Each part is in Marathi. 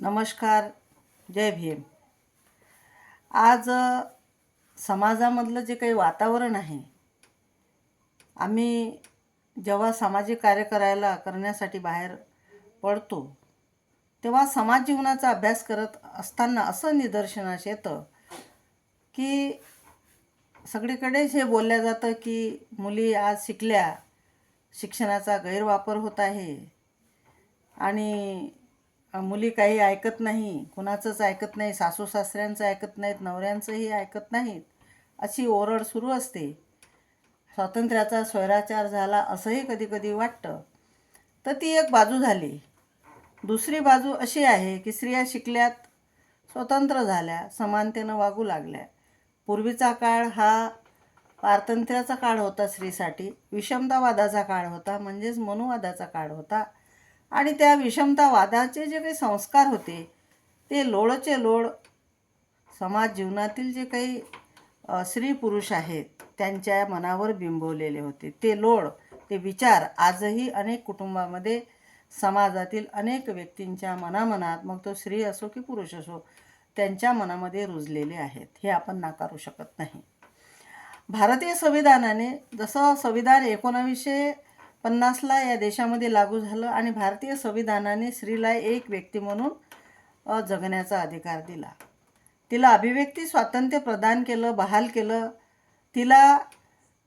नमस्कार जय भीम. आज समाजामधलं जे काही वातावरण आहे आम्ही जेव्हा सामाजिक कार्य करायला करण्यासाठी बाहेर पडतो तेव्हा समाज जीवनाचा अभ्यास करत असताना असं निदर्शनास येतं की सगळीकडेच हे बोललं जातं की मुली आज शिकल्या शिक्षणाचा गैरवापर होत आहे आणि मुली काही ऐकत नाही कुणाचंच ऐकत नाही सासू सासऱ्यांचं ऐकत नाहीत नवऱ्यांचंही ऐकत नाहीत अशी ओरड सुरू असते. स्वातंत्र्याचा स्वैराचार झाला असंही कधी कधी वाटतं. तर ती एक बाजू झाली. दुसरी बाजू अशी आहे की स्त्रिया शिकल्यात स्वतंत्र झाल्या समानतेनं वागू लागल्या. पूर्वीचा काळ हा पारतंत्र्याचा काळ होता स्त्रीसाठी विषमतावादाचा काळ होता म्हणजेच मनुवादाचा काळ होता. आणि त्या विषमतावादाचे जे काही संस्कार होते ते लोळचे लोळ समाज जीवनातील जे काही स्त्री पुरुष आहेत त्यांच्या मनावर बिंबवलेले होते. ते लोळ ते विचार आजही अनेक कुटुंबामध्ये समाजातील अनेक व्यक्तींच्या मनामनात मग तो स्त्री असो की पुरुष असो त्यांच्या मनामध्ये रुजलेले आहेत. हे आपण नाकारू शकत नाही. भारतीय संविधानाने जसं संविधान एकोणावीसशे पन्नासला या देशामध्ये लागू झालं आणि भारतीय संविधानाने स्त्रीला एक व्यक्ती म्हणून जगण्याचा अधिकार दिला. तिला अभिव्यक्ती स्वातंत्र्य प्रदान केलं बहाल केलं. तिला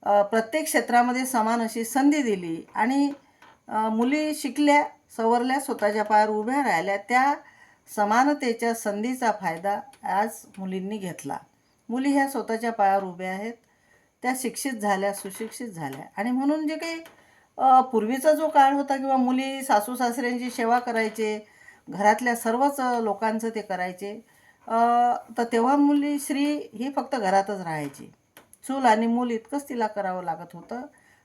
प्रत्येक क्षेत्रामध्ये समान अशी संधी दिली आणि मुली शिकल्या सवरल्या स्वतःच्या पायावर उभ्या राहिल्या. त्या समानतेच्या संधीचा फायदा आज मुलींनी घेतला. मुली ह्या स्वतःच्या पायावर उभ्या आहेत. त्या शिक्षित झाल्या सुशिक्षित झाल्या. आणि म्हणून जे काही पूर्वीचा जो काळ होता किंवा मुली सासू सासऱ्यांची सेवा करायचे घरातल्या सर्वच लोकांचं ते करायचे तर तेव्हा मुली स्त्री ही फक्त घरातच राहायची. चूल आणि मूल इतकंच तिला करावं लागत होतं.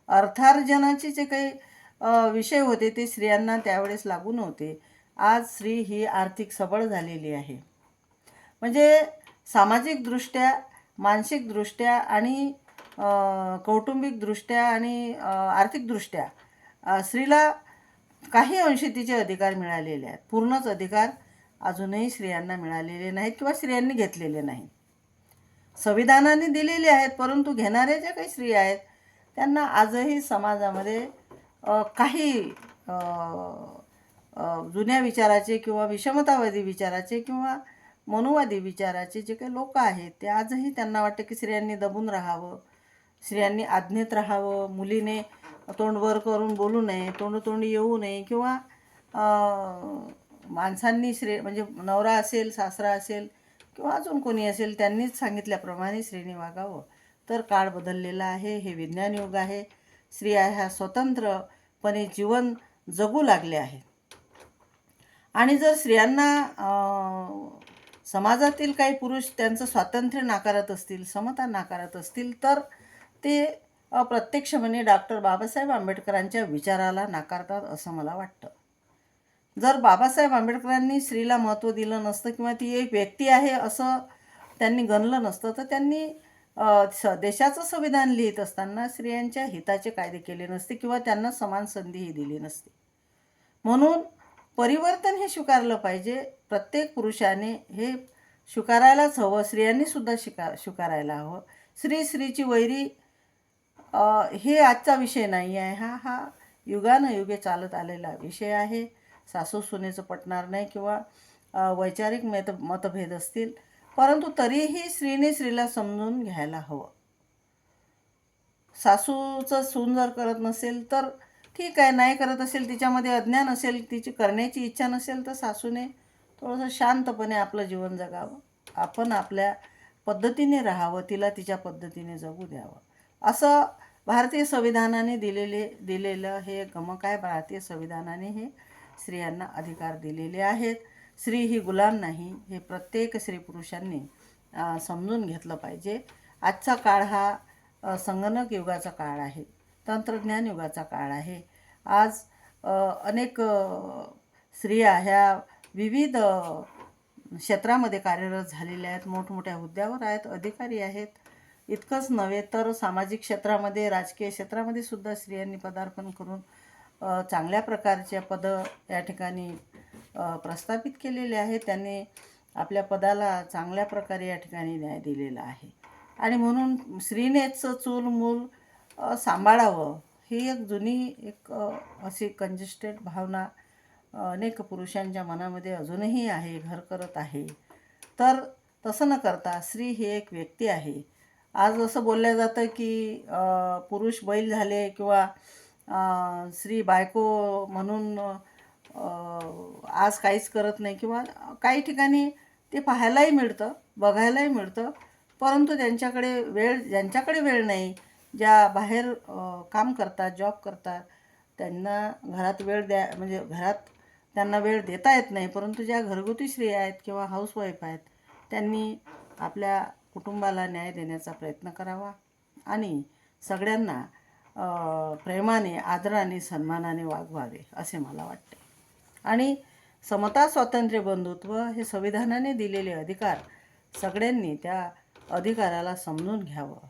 अर्थार्जनाचे जे काही विषय होते ते स्त्रियांना त्यावेळेस लागू नव्हते. आज स्त्री ही आर्थिक सबळ झालेली आहे. म्हणजे सामाजिकदृष्ट्या मानसिकदृष्ट्या आणि कौटुंबिकदृष्ट्या आणि आर्थिकदृष्ट्या स्त्रीला काही अंशी तिचे अधिकार मिळालेले आहेत. पूर्णच अधिकार अजूनही स्त्रियांना मिळालेले नाहीत किंवा स्त्रियांनी घेतलेले नाहीत. संविधानाने दिलेले आहेत परंतु घेणाऱ्या ज्या काही स्त्रिया आहेत त्यांना आजही समाजामध्ये काही जुन्या विचाराचे किंवा विषमतावादी विचाराचे किंवा मनुवादी विचाराचे जे काही लोक आहेत ते आजही त्यांना वाटतं की स्त्रियांनी दबून राहावं. स्त्रियांनी आज्ञेत राहावं मुलीने तोंड वर करून बोलू नये तोंडतोंडी येऊ नये किंवा माणसांनी श्रे म्हणजे नवरा असेल सासरा असेल किंवा अजून कोणी असेल त्यांनीच सांगितल्याप्रमाणे स्त्रीने वागावं. तर काळ बदललेला आहे हे विज्ञान युग आहे. स्त्रिया ह्या स्वतंत्रपणे जीवन जगू लागले आहेत. आणि जर स्त्रियांना समाजातील काही पुरुष त्यांचं स्वातंत्र्य नाकारत असतील समता नाकारत असतील तर ते अप्रत्यक्षपणे म्हणजे डॉक्टर बाबासाहेब आंबेडकरांच्या विचाराला नाकारतात असं मला वाटतं. जर बाबासाहेब आंबेडकरांनी स्त्रीला महत्त्व दिलं नसतं किंवा ती एक व्यक्ती आहे असं त्यांनी गणलं नसतं तर त्यांनी स देशाचं संविधान लिहित असताना स्त्रियांच्या हिताचे कायदे केले नसते किंवा त्यांना समान संधीही दिली नसती. म्हणून परिवर्तन हे स्वीकारलं पाहिजे. प्रत्येक पुरुषाने हे स्वीकारायलाच हवं. स्त्रियांनीसुद्धा शिका स्वीकारायला हवं. स्त्री स्त्रीची वैरी हे आजचा विषय नाही आहे. हा हा युगानयुगे चालत आलेला विषय आहे. सासू सुनेचं पटणार नाही किंवा वैचारिक मत मतभेद असतील. परंतु तरीही स्त्रीने स्त्रीला समजून घ्यायला हवं. सासूचं सून जर करत नसेल तर ठीक आहे. नाही करत असेल तिच्यामध्ये अज्ञान असेल तिची करण्याची इच्छा नसेल तर सासूने थोडंसं शांतपणे आपलं जीवन जगावं. आपण आपल्या पद्धतीने राहावं तिला तिच्या पद्धतीने जगू द्यावं. असं भारतीय संविधानाने दिलेले दिलेलं हे गमक आहे. भारतीय संविधानाने हे स्त्रियांना अधिकार दिलेले आहेत. स्त्री ही गुलाम नाही हे प्रत्येक स्त्री पुरुषांनी समजून घेतलं पाहिजे. आजचा काळ हा संगणक युगाचा काळ आहे. तंत्रज्ञान युगाचा काळ आहे. आज अनेक स्त्रिया ह्या विविध क्षेत्रामध्ये कार्यरत झालेल्या आहेत. मोठमोठ्या हुद्द्यावर आहेत. अधिकारी आहेत. इतकंच नव्हे तर सामाजिक क्षेत्रामध्ये राजकीय क्षेत्रामध्ये सुद्धा स्त्रियांनी पदार्पण करून चांगल्या प्रकारच्या पदं या ठिकाणी प्रस्थापित केलेले आहे त्यांनी आपल्या पदाला चांगल्या प्रकारे या ठिकाणी न्याय दिलेला आहे. आणि म्हणून स्त्रीनेच चूल मूल सांभाळावं ही एक जुनी एक अशी कंजेस्टेड भावना अनेक पुरुषांच्या मनामध्ये अजूनही आहे घर करत आहे. तर तसं न करता स्त्री ही एक व्यक्ती आहे. आज असं बोललं जातं की पुरुष बैल झाले किंवा स्त्री बायको म्हणून आज काहीच करत नाही किंवा काही ठिकाणी ते पाहायलाही मिळतं बघायलाही मिळतं. परंतु त्यांच्याकडे वेळ ज्यांच्याकडे वेळ नाही ज्या बाहेर काम करतात जॉब करतात त्यांना घरात वेळ द्या म्हणजे घरात त्यांना वेळ देता येत नाही. परंतु ज्या घरगुती स्त्रिया आहेत किंवा हाऊसवाईफ आहेत त्यांनी आपल्या कुटुंबाला न्याय देण्याचा प्रयत्न करावा आणि सगळ्यांना प्रेमाने आदराने सन्मानाने वागवावे असे मला वाटते. आणि समता स्वातंत्र्य बंधुत्व हे संविधानाने दिलेले अधिकार सगळ्यांनी त्या अधिकाराला समजून घ्यावं.